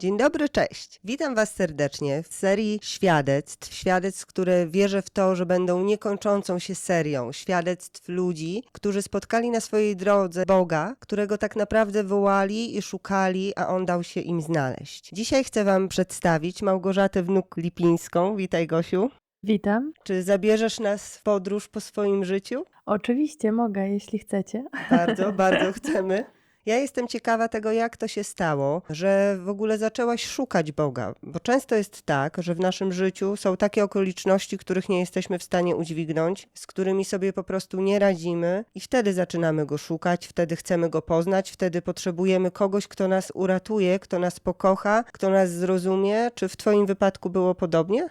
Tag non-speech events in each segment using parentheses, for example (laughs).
Dzień dobry, cześć. Witam Was serdecznie w serii świadectw. Świadectw, które wierzę w to, że będą niekończącą się serią. Świadectw ludzi, którzy spotkali na swojej drodze Boga, którego tak naprawdę wołali i szukali, a On dał się im znaleźć. Dzisiaj chcę Wam przedstawić Małgorzatę Wnuk Lipińską. Witaj, Gosiu. Witam. Czy zabierzesz nas w podróż po swoim życiu? Oczywiście mogę, jeśli chcecie. Bardzo, bardzo (laughs) chcemy. Ja jestem ciekawa tego, jak to się stało, że w ogóle zaczęłaś szukać Boga, bo często jest tak, że w naszym życiu są takie okoliczności, których nie jesteśmy w stanie udźwignąć, z którymi sobie po prostu nie radzimy, i wtedy zaczynamy go szukać, wtedy chcemy go poznać, wtedy potrzebujemy kogoś, kto nas uratuje, kto nas pokocha, kto nas zrozumie. Czy w Twoim wypadku było podobnie?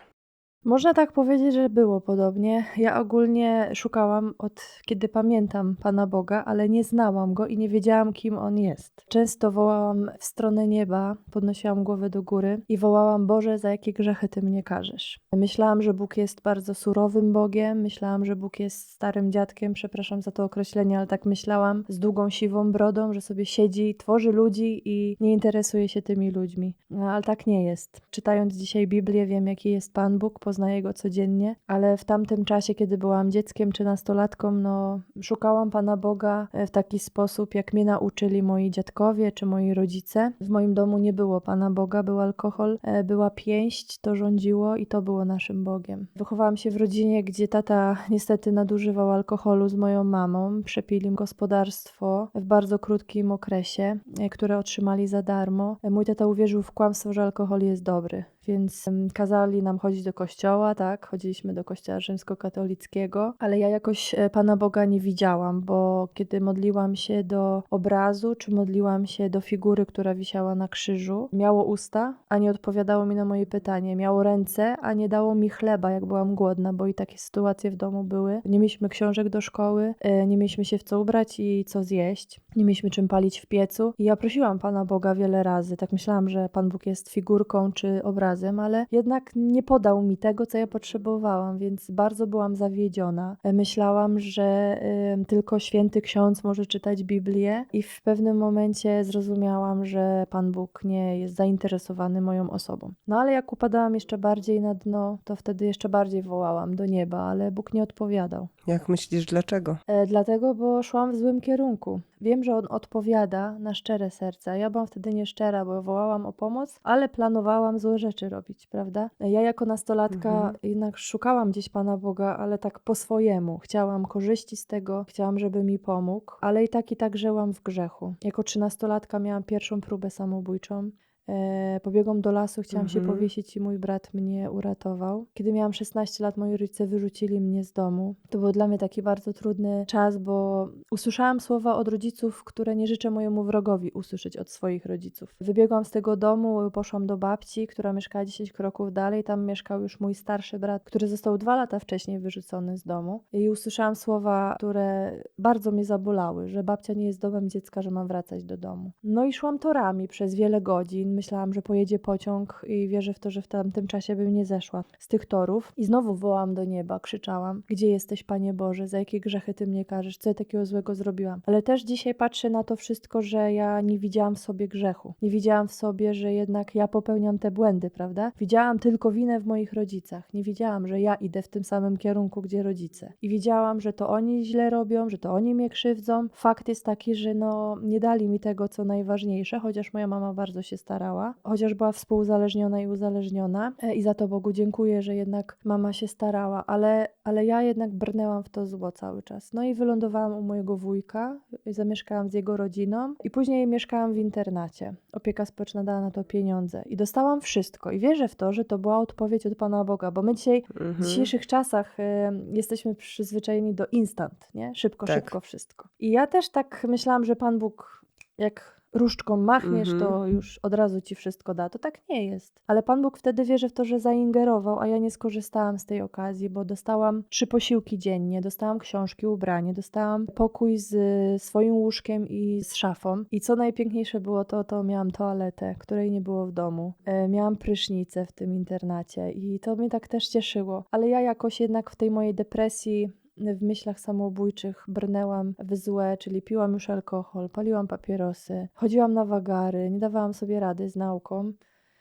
Można tak powiedzieć, że było podobnie. Ja ogólnie szukałam od kiedy pamiętam Pana Boga, ale nie znałam go i nie wiedziałam, kim on jest. Często wołałam w stronę nieba, podnosiłam głowę do góry i wołałam: Boże, za jakie grzechy ty mnie karzesz? Myślałam, że Bóg jest bardzo surowym Bogiem, myślałam, że Bóg jest starym dziadkiem, przepraszam za to określenie, ale tak myślałam, z długą siwą brodą, że sobie siedzi, tworzy ludzi i nie interesuje się tymi ludźmi. No, ale tak nie jest. Czytając dzisiaj Biblię, wiem, jaki jest Pan Bóg, poznaję go codziennie, ale w tamtym czasie, kiedy byłam dzieckiem czy nastolatką, no szukałam Pana Boga e, w taki sposób, jak mnie nauczyli moi dziadkowie czy moi rodzice. W moim domu nie było Pana Boga, był alkohol, e, była pięść, to rządziło i to było naszym Bogiem. Wychowałam się w rodzinie, gdzie tata niestety nadużywał alkoholu z moją mamą, przepili gospodarstwo w bardzo krótkim okresie, e, które otrzymali za darmo. Mój tata uwierzył w kłamstwo, że alkohol jest dobry więc kazali nam chodzić do kościoła, tak, chodziliśmy do kościoła rzymskokatolickiego, ale ja jakoś e, Pana Boga nie widziałam, bo kiedy modliłam się do obrazu, czy modliłam się do figury, która wisiała na krzyżu, miało usta, a nie odpowiadało mi na moje pytanie, miało ręce, a nie dało mi chleba, jak byłam głodna, bo i takie sytuacje w domu były. Nie mieliśmy książek do szkoły, e, nie mieliśmy się w co ubrać i co zjeść, nie mieliśmy czym palić w piecu i ja prosiłam Pana Boga wiele razy, tak myślałam, że Pan Bóg jest figurką czy obrazem, ale jednak nie podał mi tego, co ja potrzebowałam, więc bardzo byłam zawiedziona. E, Myślałam, że em, tylko święty ksiądz może czytać Biblię i w pewnym momencie zrozumiałam, że Pan Bóg nie jest zainteresowany moją osobą. No ale jak upadałam jeszcze bardziej na dno, to wtedy jeszcze bardziej wołałam do nieba, ale Bóg nie odpowiadał. Jak myślisz, dlaczego? E, dlatego, bo szłam w złym kierunku. Wiem, że on odpowiada na szczere serca. Ja byłam wtedy nieszczera, bo wołałam o pomoc, ale planowałam złe rzeczy robić, prawda? Ja jako nastolatka Mhm. jednak szukałam gdzieś Pana Boga, ale tak po swojemu. Chciałam korzyści z tego, chciałam, żeby mi pomógł, ale i tak i tak żyłam w grzechu. Jako trzynastolatka miałam pierwszą próbę samobójczą. E, pobiegłam do lasu, chciałam się Mhm. powiesić i mój brat mnie uratował. Kiedy miałam 16 lat, moi rodzice wyrzucili mnie z domu. To był dla mnie taki bardzo trudny czas, bo usłyszałam słowa od rodziców, które nie życzę mojemu wrogowi usłyszeć od swoich rodziców. Wybiegłam z tego domu, poszłam do babci, która mieszkała 10 kroków dalej. Tam mieszkał już mój starszy brat, który został dwa lata wcześniej wyrzucony z domu. I usłyszałam słowa, które bardzo mnie zabolały, że babcia nie jest domem dziecka, że mam wracać do domu. No i szłam torami przez wiele godzin. Myślałam, że pojedzie pociąg i wierzę w to, że w tamtym czasie bym nie zeszła z tych torów. I znowu wołam do nieba, krzyczałam: Gdzie jesteś, Panie Boże? Za jakie grzechy Ty mnie karzesz? Co ja takiego złego zrobiłam? Ale też dzisiaj patrzę na to wszystko, że ja nie widziałam w sobie grzechu. Nie widziałam w sobie, że jednak ja popełniam te błędy, prawda? Widziałam tylko winę w moich rodzicach. Nie widziałam, że ja idę w tym samym kierunku, gdzie rodzice. I widziałam, że to oni źle robią, że to oni mnie krzywdzą. Fakt jest taki, że no nie dali mi tego, co najważniejsze, chociaż moja mama bardzo się starała, chociaż była współuzależniona i uzależniona. E, I za to Bogu dziękuję, że jednak mama się starała, ale, ale ja jednak brnęłam w to zło cały czas. No i wylądowałam u mojego wujka, i zamieszkałam z jego rodziną i później mieszkałam w internacie. Opieka społeczna dała na to pieniądze i dostałam wszystko. I wierzę w to, że to była odpowiedź od Pana Boga, bo my dzisiaj w Mhm. dzisiejszych czasach e, jesteśmy przyzwyczajeni do instant, nie? Szybko, Tak. szybko wszystko. I ja też tak myślałam, że Pan Bóg, jak różdżką machniesz, Mhm. to już od razu ci wszystko da. To tak nie jest. Ale Pan Bóg wtedy wierzę w to, że zaingerował, a ja nie skorzystałam z tej okazji, bo dostałam trzy posiłki dziennie, dostałam książki, ubranie, dostałam pokój z y, swoim łóżkiem i z szafą. I co najpiękniejsze było to, to miałam toaletę, której nie było w domu. E, miałam prysznicę w tym internacie i to mnie tak też cieszyło. Ale ja jakoś jednak w tej mojej depresji w myślach samobójczych brnęłam w złe, czyli piłam już alkohol, paliłam papierosy, chodziłam na wagary, nie dawałam sobie rady z nauką.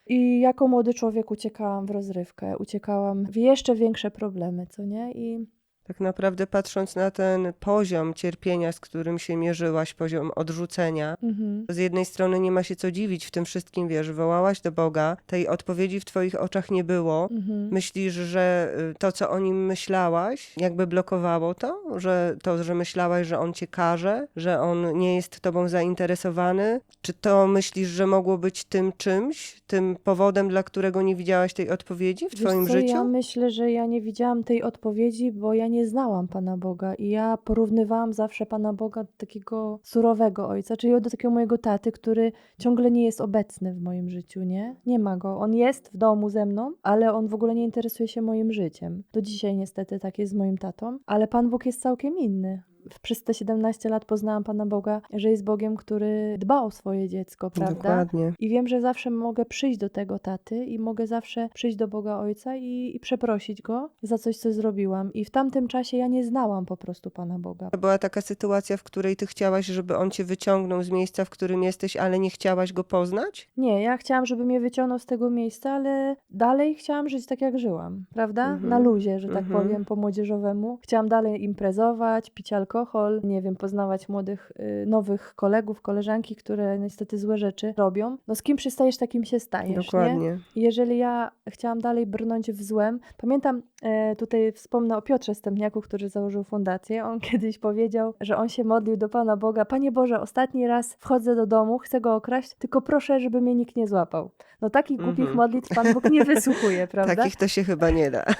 I jako młody człowiek uciekałam w rozrywkę, uciekałam w jeszcze większe problemy, co nie? I Tak naprawdę patrząc na ten poziom cierpienia, z którym się mierzyłaś, poziom odrzucenia, mhm. z jednej strony nie ma się co dziwić w tym wszystkim, wiesz, wołałaś do Boga, tej odpowiedzi w twoich oczach nie było. Mhm. Myślisz, że y, to, co o nim myślałaś, jakby blokowało to? Że to, że myślałaś, że on cię karze, że on nie jest tobą zainteresowany? Czy to myślisz, że mogło być tym czymś, tym powodem, dla którego nie widziałaś tej odpowiedzi w Wiesz twoim co, życiu? Ja myślę, że ja nie widziałam tej odpowiedzi, bo ja nie znałam Pana Boga i ja porównywałam zawsze Pana Boga do takiego surowego ojca, czyli do takiego mojego taty, który ciągle nie jest obecny w moim życiu, nie? Nie ma go. On jest w domu ze mną, ale on w ogóle nie interesuje się moim życiem. Do dzisiaj niestety tak jest z moim tatą, ale Pan Bóg jest całkiem inny. Przez te 17 lat poznałam Pana Boga, że jest Bogiem, który dba o swoje dziecko, prawda? Dokładnie. I wiem, że zawsze mogę przyjść do tego taty i mogę zawsze przyjść do Boga Ojca i, i przeprosić go za coś, co zrobiłam. I w tamtym czasie ja nie znałam po prostu Pana Boga. Była taka sytuacja, w której ty chciałaś, żeby on cię wyciągnął z miejsca, w którym jesteś, ale nie chciałaś go poznać? Nie, ja chciałam, żeby mnie wyciągnął z tego miejsca, ale dalej chciałam żyć tak, jak żyłam, prawda? Mhm. Na luzie, że tak Mhm. powiem, po młodzieżowemu. Chciałam dalej imprezować, pić alkohol, nie wiem, poznawać młodych, y, nowych kolegów, koleżanki, które niestety złe rzeczy robią. No z kim przystajesz, takim się stajesz, nie? Dokładnie. I Jeżeli ja chciałam dalej brnąć w złem, pamiętam, e, tutaj wspomnę o Piotrze Stępniaku, który założył fundację. On (laughs) kiedyś powiedział, że on się modlił do Pana Boga: Panie Boże, ostatni raz wchodzę do domu, chcę go okraść, tylko proszę, żeby mnie nikt nie złapał. No takich głupich Mhm. modlitw Pan Bóg nie wysłuchuje, (laughs) prawda? Takich to się chyba nie da. (laughs)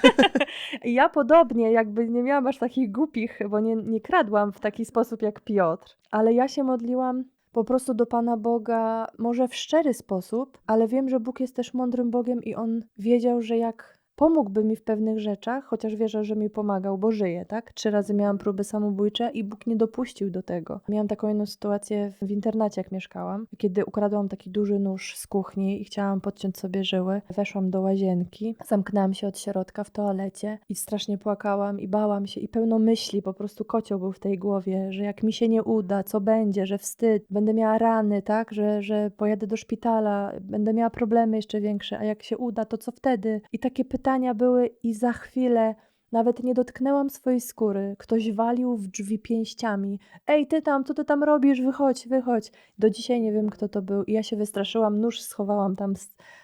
Ja podobnie, jakby nie miałam aż takich głupich, bo nie, nie kradłam w taki sposób jak Piotr, ale ja się modliłam po prostu do Pana Boga, może w szczery sposób, ale wiem, że Bóg jest też mądrym Bogiem i On wiedział, że jak pomógłby mi w pewnych rzeczach, chociaż wierzę, że mi pomagał, bo żyję, tak? Trzy razy miałam próby samobójcze i Bóg nie dopuścił do tego. Miałam taką jedną sytuację w internacie, jak mieszkałam, kiedy ukradłam taki duży nóż z kuchni i chciałam podciąć sobie żyły. Weszłam do łazienki, zamknęłam się od środka w toalecie i strasznie płakałam i bałam się i pełno myśli, po prostu kocioł był w tej głowie, że jak mi się nie uda, co będzie, że wstyd, będę miała rany, tak? Że, że pojadę do szpitala, będę miała problemy jeszcze większe, a jak się uda, to co wtedy? I takie pytania były i za chwilę nawet nie dotknęłam swojej skóry. Ktoś walił w drzwi pięściami. Ej, ty tam, co ty tam robisz? Wychodź, wychodź. Do dzisiaj nie wiem, kto to był. I ja się wystraszyłam, nóż schowałam tam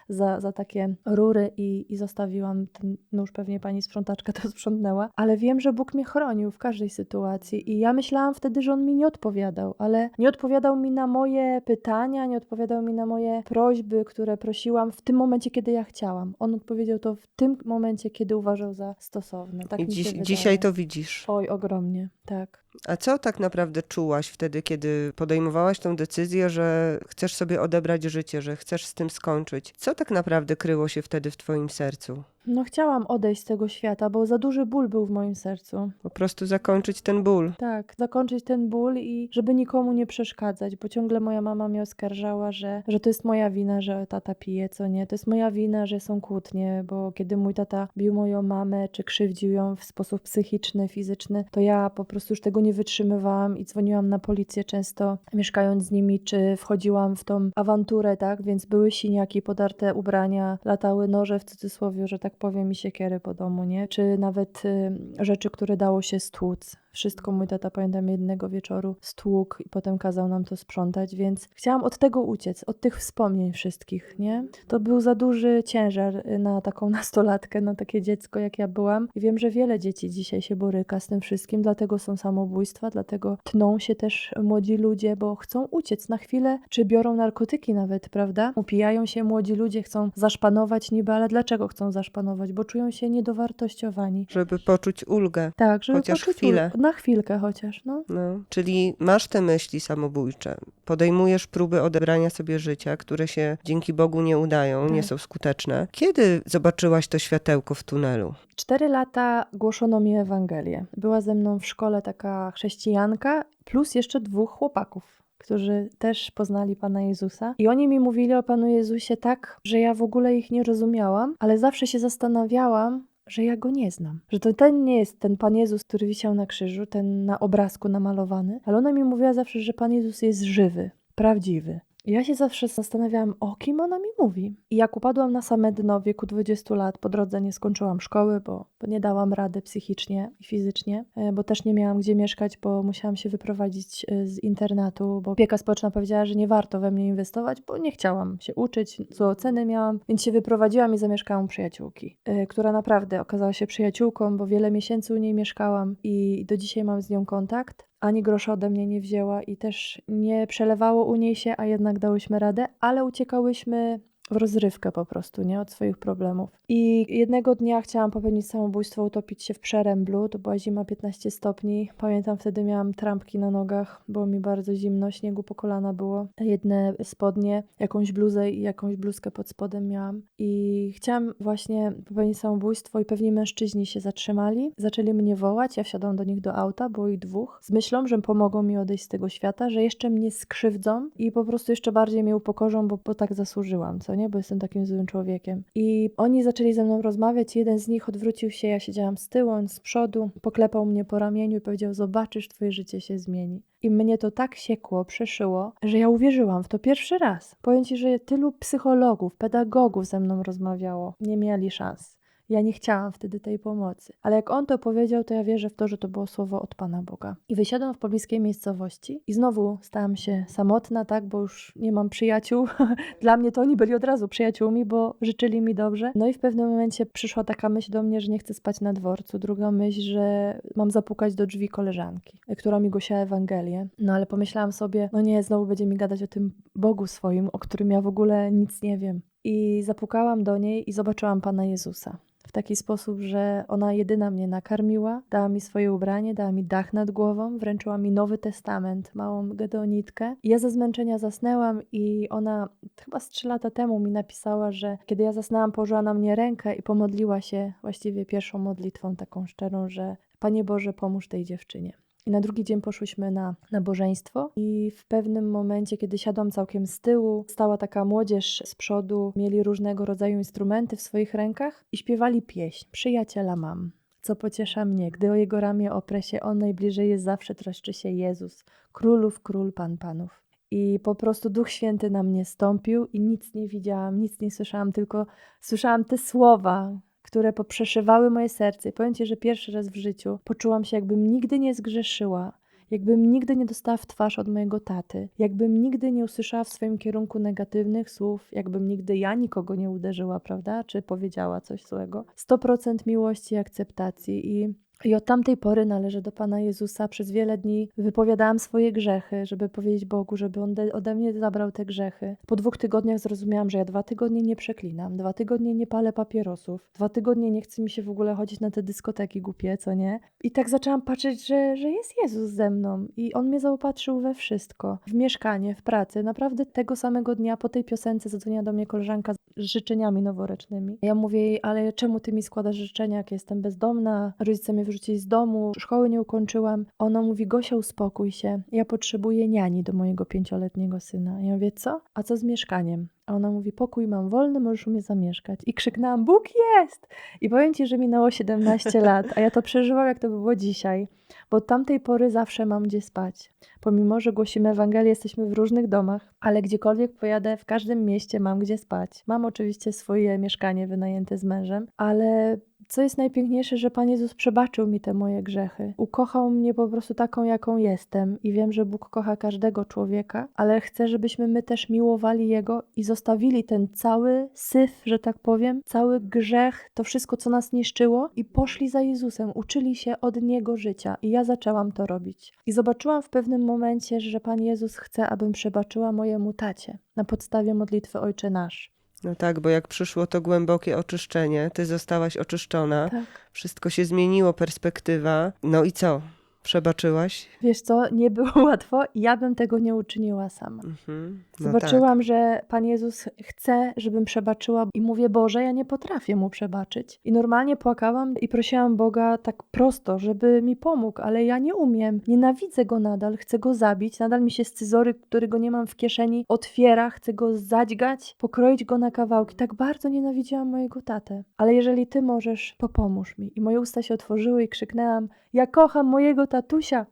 za, za takie rury i, i zostawiłam ten nóż. Pewnie pani sprzątaczka to sprzątnęła. Ale wiem, że Bóg mnie chronił w każdej sytuacji. I ja myślałam wtedy, że On mi nie odpowiadał. Ale nie odpowiadał mi na moje pytania, nie odpowiadał mi na moje prośby, które prosiłam w tym momencie, kiedy ja chciałam. On odpowiedział to w tym momencie, kiedy uważał za stosowne. Tak I dziś, dzisiaj to widzisz. Oj, ogromnie, tak. A co tak naprawdę czułaś wtedy, kiedy podejmowałaś tą decyzję, że chcesz sobie odebrać życie, że chcesz z tym skończyć? Co tak naprawdę kryło się wtedy w twoim sercu? No chciałam odejść z tego świata, bo za duży ból był w moim sercu. Po prostu zakończyć ten ból. Tak, zakończyć ten ból i żeby nikomu nie przeszkadzać, bo ciągle moja mama mnie oskarżała, że, że to jest moja wina, że tata pije, co nie. To jest moja wina, że są kłótnie, bo kiedy mój tata bił moją mamę, czy krzywdził ją w sposób psychiczny, fizyczny, to ja po prostu już tego nie wytrzymywałam i dzwoniłam na policję często, mieszkając z nimi, czy wchodziłam w tą awanturę, tak? Więc były siniaki, podarte ubrania, latały noże w cudzysłowie, że tak powiem, i siekiery po domu, nie? Czy nawet y, rzeczy, które dało się stłuc. Wszystko mój tata, pamiętam, jednego wieczoru stłukł i potem kazał nam to sprzątać, więc chciałam od tego uciec, od tych wspomnień wszystkich, nie? To był za duży ciężar y, na taką (laughs) nastolatkę, na takie dziecko, jak ja byłam. I wiem, że wiele dzieci dzisiaj się boryka z tym wszystkim, dlatego są samobójstwa, dlatego tną się też młodzi ludzie, bo chcą uciec na chwilę, czy biorą narkotyki nawet, prawda? Upijają się młodzi ludzie, chcą zaszpanować niby, ale dlaczego chcą zaszpanować? Bo czują się niedowartościowani. Żeby poczuć ulgę. Tak, żeby Chociaż poczuć chwilę. ul- Na chwilkę chociaż, no. No, czyli masz te myśli samobójcze, podejmujesz próby odebrania sobie życia, które się dzięki Bogu nie udają, nie Tak. są skuteczne. Kiedy zobaczyłaś to światełko w tunelu? Cztery lata głoszono mi Ewangelię. Była ze mną w szkole taka chrześcijanka, plus jeszcze dwóch chłopaków. Którzy też poznali Pana Jezusa. I oni mi mówili o Panu Jezusie tak, że ja w ogóle ich nie rozumiałam, ale zawsze się zastanawiałam, że ja go nie znam. Że to ten nie jest ten Pan Jezus, który wisiał na krzyżu, ten na obrazku namalowany, ale ona mi mówiła zawsze, że Pan Jezus jest żywy, prawdziwy. Ja się zawsze zastanawiałam, o kim ona mi mówi. I jak upadłam na same dno w wieku 20 lat, po drodze nie skończyłam szkoły, bo, bo nie dałam rady psychicznie i fizycznie, e, bo też nie miałam gdzie mieszkać, bo musiałam się wyprowadzić e, z internatu, bo opieka społeczna powiedziała, że nie warto we mnie inwestować, bo nie chciałam się uczyć, złe oceny miałam, więc się wyprowadziłam i zamieszkałam u przyjaciółki, e, która naprawdę okazała się przyjaciółką, bo wiele miesięcy u niej mieszkałam i do dzisiaj mam z nią kontakt ani grosza ode mnie nie wzięła i też nie przelewało u niej się, a jednak dałyśmy radę, ale uciekałyśmy rozrywkę po prostu, nie? Od swoich problemów. I jednego dnia chciałam popełnić samobójstwo, utopić się w przeręblu. To była zima 15 stopni. Pamiętam, wtedy miałam trampki na nogach, było mi bardzo zimno, śniegu po kolana było. Jedne spodnie, jakąś bluzę i jakąś bluzkę pod spodem miałam. I chciałam właśnie popełnić samobójstwo i pewni mężczyźni się zatrzymali. Zaczęli mnie wołać, ja wsiadłam do nich do auta, było ich dwóch, z myślą, że pomogą mi odejść z tego świata, że jeszcze mnie skrzywdzą i po prostu jeszcze bardziej mnie upokorzą, bo, bo tak zasłużyłam, co nie? Bo jestem takim złym człowiekiem. I oni zaczęli ze mną rozmawiać, jeden z nich odwrócił się, ja siedziałam z tyłu, on z przodu, poklepał mnie po ramieniu i powiedział, zobaczysz, twoje życie się zmieni. I mnie to tak siekło, przeszyło, że ja uwierzyłam w to pierwszy raz. Powiem ci, że tylu psychologów, pedagogów ze mną rozmawiało. Nie mieli szans. Ja nie chciałam wtedy tej pomocy. Ale jak on to powiedział, to ja wierzę w to, że to było słowo od Pana Boga. I wysiadłam w pobliskiej miejscowości i znowu stałam się samotna, tak, bo już nie mam przyjaciół. (laughs) Dla mnie to oni byli od razu przyjaciółmi, bo życzyli mi dobrze. No i w pewnym momencie przyszła taka myśl do mnie, że nie chcę spać na dworcu. Druga myśl, że mam zapukać do drzwi koleżanki, która mi głosiła Ewangelię. No ale pomyślałam sobie, no nie, znowu będzie mi gadać o tym Bogu swoim, o którym ja w ogóle nic nie wiem. I zapukałam do niej i zobaczyłam Pana Jezusa w taki sposób, że ona jedyna mnie nakarmiła, dała mi swoje ubranie, dała mi dach nad głową, wręczyła mi Nowy Testament, małą gedeonitkę. Ja ze zmęczenia zasnęłam i ona chyba z trzy lata temu mi napisała, że kiedy ja zasnęłam, położyła na mnie rękę i pomodliła się właściwie pierwszą modlitwą taką szczerą, że Panie Boże, pomóż tej dziewczynie. I na drugi dzień poszłyśmy na nabożeństwo. I w pewnym momencie, kiedy siadłam całkiem z tyłu, stała taka młodzież z przodu, mieli różnego rodzaju instrumenty w swoich rękach i śpiewali pieśń. Przyjaciela mam. Co pociesza mnie, gdy o jego ramię oprę się, on najbliżej jest zawsze, troszczy się Jezus, królów król, pan panów. I po prostu Duch Święty na mnie stąpił i nic nie widziałam, nic nie słyszałam, tylko słyszałam te słowa, które poprzeszywały moje serce. I powiem Ci, że pierwszy raz w życiu poczułam się, jakbym nigdy nie zgrzeszyła, jakbym nigdy nie dostała w twarz od mojego taty, jakbym nigdy nie usłyszała w swoim kierunku negatywnych słów, jakbym nigdy ja nikogo nie uderzyła, prawda, czy powiedziała coś złego. 100% miłości i akceptacji i i od tamtej pory należę do Pana Jezusa. Przez wiele dni wypowiadałam swoje grzechy, żeby powiedzieć Bogu, żeby On de- ode mnie zabrał te grzechy. Po dwóch tygodniach zrozumiałam, że ja dwa tygodnie nie przeklinam, dwa tygodnie nie palę papierosów, dwa tygodnie nie chce mi się w ogóle chodzić na te dyskoteki głupie, co nie? I tak zaczęłam patrzeć, że, że jest Jezus ze mną i On mnie zaopatrzył we wszystko. W mieszkanie, w pracy. Naprawdę tego samego dnia po tej piosence zadzwoniła do mnie koleżanka życzeniami noworocznymi. Ja mówię jej, ale czemu Ty mi składasz życzenia, jak jestem bezdomna? Rodzice mnie wyrzucili z domu, szkoły nie ukończyłam. Ona mówi, Gosia, uspokój się. Ja potrzebuję niani do mojego pięcioletniego syna. Ja mówię, co? A co z mieszkaniem? A ona mówi, pokój mam wolny, możesz u mnie zamieszkać. I krzyknęłam, Bóg jest! I powiem Ci, że minęło 17 (laughs) lat, a ja to przeżyłam, jak to by było dzisiaj. Bo od tamtej pory zawsze mam gdzie spać. Pomimo, że głosimy Ewangelię, jesteśmy w różnych domach, ale gdziekolwiek pojadę, w każdym mieście mam gdzie spać. Mam oczywiście swoje mieszkanie wynajęte z mężem, ale co jest najpiękniejsze, że Pan Jezus przebaczył mi te moje grzechy. Ukochał mnie po prostu taką, jaką jestem. I wiem, że Bóg kocha każdego człowieka, ale chce, żebyśmy my też miłowali Jego i zostawili ten cały syf, że tak powiem, cały grzech, to wszystko, co nas niszczyło i poszli za Jezusem, uczyli się od Niego życia. I ja zaczęłam to robić. I zobaczyłam w pewnym momencie, że Pan Jezus chce, abym przebaczyła mojemu tacie na podstawie modlitwy Ojcze Nasz. No tak, bo jak przyszło to głębokie oczyszczenie, ty zostałaś oczyszczona, Tak. wszystko się zmieniło, perspektywa. No i co? Przebaczyłaś? Wiesz co, nie było (laughs) łatwo, ja bym tego nie uczyniła sama. Mhm. No Zobaczyłam, że Pan Jezus chce, żebym przebaczyła i mówię, Boże, ja nie potrafię Mu przebaczyć. I normalnie płakałam i prosiłam Boga tak prosto, żeby mi pomógł, ale ja nie umiem. Nienawidzę Go nadal, chcę Go zabić, nadal mi się scyzory, którego nie mam w kieszeni, otwiera, chcę Go zadźgać, pokroić Go na kawałki. Tak bardzo nienawidziłam mojego tatę. Ale jeżeli Ty możesz, to pomóż mi. I moje usta się otworzyły i krzyknęłam, ja kocham mojego tatusia.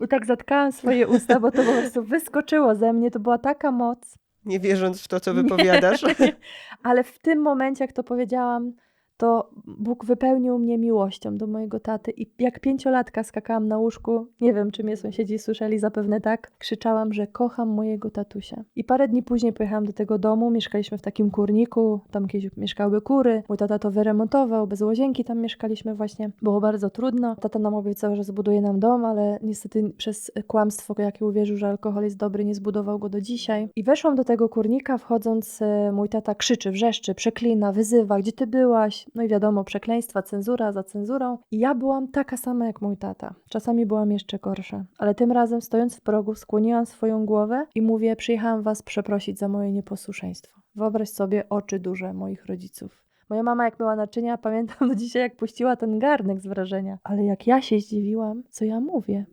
I tak zatkałam swoje usta, bo to po prostu wyskoczyło ze mnie. To była taka moc. Nie wierząc w to, co wypowiadasz. (laughs) Ale w tym momencie, jak to powiedziałam, to Bóg wypełnił mnie miłością do mojego taty. I jak pięciolatka skakałam na łóżku, nie wiem, czy mnie sąsiedzi słyszeli, zapewne tak, krzyczałam, że kocham mojego tatusia. I parę dni później pojechałam do tego domu, mieszkaliśmy w takim kurniku, tam kiedyś mieszkały kury. Mój tata to wyremontował, bez łazienki tam mieszkaliśmy właśnie. Było bardzo trudno. Tata nam obiecał, że zbuduje nam dom, ale niestety przez kłamstwo, jakie uwierzył, że alkohol jest dobry, nie zbudował go do dzisiaj. I weszłam do tego kurnika, wchodząc, e, mój tata krzyczy, wrzeszczy, przeklina, wyzywa, gdzie ty byłaś? No i wiadomo, przekleństwa, cenzura za cenzurą. I ja byłam taka sama jak mój tata. Czasami byłam jeszcze gorsza. Ale tym razem, stojąc w progu, skłoniłam swoją głowę i mówię, przyjechałam was przeprosić za moje nieposłuszeństwo. Wyobraź sobie oczy duże moich rodziców. Moja mama, jak myła naczynia, (laughs) pamiętam do dzisiaj, jak puściła ten garnek z wrażenia. Ale jak ja się zdziwiłam, co ja mówię.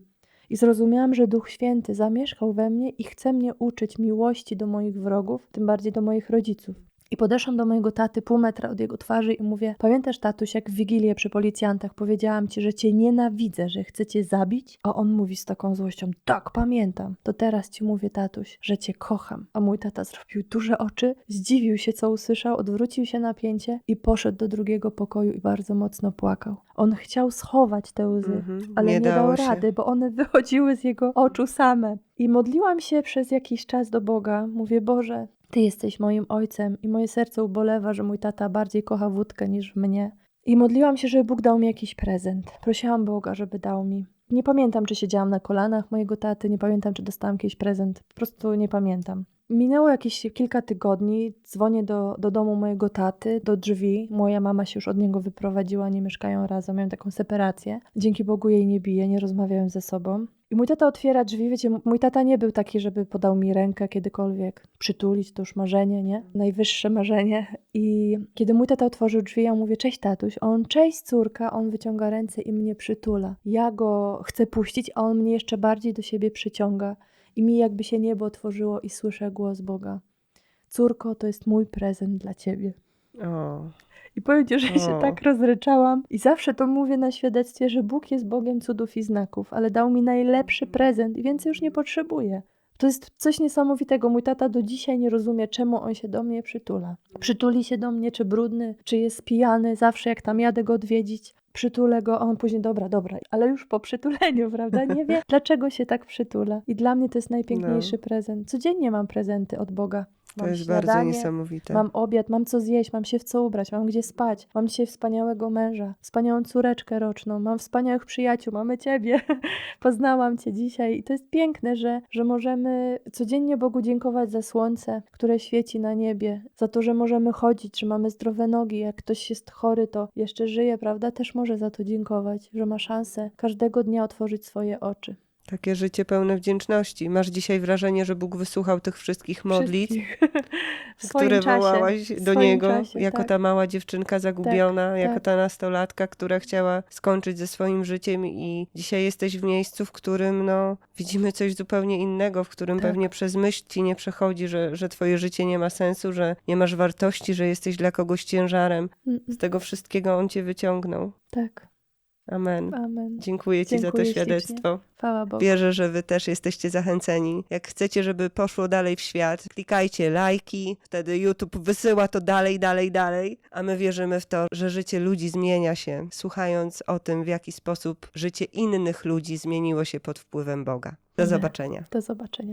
I zrozumiałam, że Duch Święty zamieszkał we mnie i chce mnie uczyć miłości do moich wrogów, tym bardziej do moich rodziców. I podeszłam do mojego taty pół metra od jego twarzy i mówię: Pamiętasz, tatuś, jak w wigilię przy policjantach powiedziałam ci, że cię nienawidzę, że chcę cię zabić? A on mówi z taką złością: Tak, pamiętam. To teraz ci mówię, tatuś, że cię kocham. A mój tata zrobił duże oczy, zdziwił się, co usłyszał, odwrócił się na pięcie i poszedł do drugiego pokoju i bardzo mocno płakał. On chciał schować te łzy Mhm, ale nie, dało dał się. rady, bo one (laughs) wychodziły z jego oczu same. I modliłam się przez jakiś czas do Boga. Mówię, Boże, Ty jesteś moim ojcem i moje serce ubolewa, że mój tata bardziej kocha wódkę niż mnie. I modliłam się, żeby Bóg dał mi jakiś prezent. Prosiłam Boga, żeby dał mi. Nie pamiętam, czy siedziałam na kolanach mojego taty, nie pamiętam, czy dostałam jakiś prezent. Po prostu nie pamiętam. Minęło jakieś kilka tygodni, dzwonię do, do domu mojego taty, do drzwi. Moja mama się już od niego wyprowadziła, nie mieszkają razem, mają taką separację. Dzięki Bogu jej nie bije, nie rozmawiają ze sobą. I mój tata otwiera drzwi, wiecie, mój tata nie był taki, żeby podał mi rękę kiedykolwiek. Przytulić to już marzenie, nie? Najwyższe marzenie. I kiedy mój tata otworzył drzwi, ja mówię, cześć tatuś. On, cześć córka. On wyciąga ręce i mnie przytula. Ja go chcę puścić, a on mnie jeszcze bardziej do siebie przyciąga. I mi jakby się niebo otworzyło i słyszę głos Boga. Córko, to jest mój prezent dla ciebie. O, I powiem ci, że się tak rozryczałam. I zawsze to mówię na świadectwie, że Bóg jest Bogiem cudów i znaków, ale dał mi najlepszy prezent i więcej już nie potrzebuję. To jest coś niesamowitego. Mój tata do dzisiaj nie rozumie, czemu on się do mnie przytula. Przytuli się do mnie, czy brudny, czy jest pijany, zawsze jak tam jadę go odwiedzić. Przytulę go, a on później, dobra, dobra, ale już po przytuleniu, (laughs) prawda? Nie wie, dlaczego się tak przytula. I dla mnie to jest najpiękniejszy prezent. Codziennie mam prezenty od Boga. To Mam jest bardzo niesamowite. Mam obiad, mam co zjeść, mam się w co ubrać, mam gdzie spać. Mam dzisiaj wspaniałego męża, wspaniałą córeczkę roczną, mam wspaniałych przyjaciół, mamy ciebie. (laughs) Poznałam cię dzisiaj i to jest piękne, że, że możemy codziennie Bogu dziękować za słońce, które świeci na niebie, za to, że możemy chodzić, że mamy zdrowe nogi. Jak ktoś jest chory, to jeszcze żyje, prawda? Też może za to dziękować, że ma szansę każdego dnia otworzyć swoje oczy. Takie życie pełne wdzięczności. Masz dzisiaj wrażenie, że Bóg wysłuchał tych wszystkich modlitw, (laughs) które czasie, wołałaś do Niego, czasie, jako tak. ta mała dziewczynka zagubiona, jako tak. ta nastolatka, która chciała skończyć ze swoim życiem i dzisiaj jesteś w miejscu, w którym no, widzimy coś zupełnie innego, w którym Tak. pewnie przez myśl ci nie przechodzi, że, że twoje życie nie ma sensu, że nie masz wartości, że jesteś dla kogoś ciężarem. Mm, Z tego wszystkiego On cię wyciągnął. Tak, Amen. amen. Dziękuję Ci za Dziękuję to ślicznie. świadectwo. Chwała. Wierzę, że Wy też jesteście zachęceni. Jak chcecie, żeby poszło dalej w świat, klikajcie lajki, wtedy YouTube wysyła to dalej, dalej, dalej. A my wierzymy w to, że życie ludzi zmienia się, słuchając o tym, w jaki sposób życie innych ludzi zmieniło się pod wpływem Boga. Do zobaczenia. Do zobaczenia.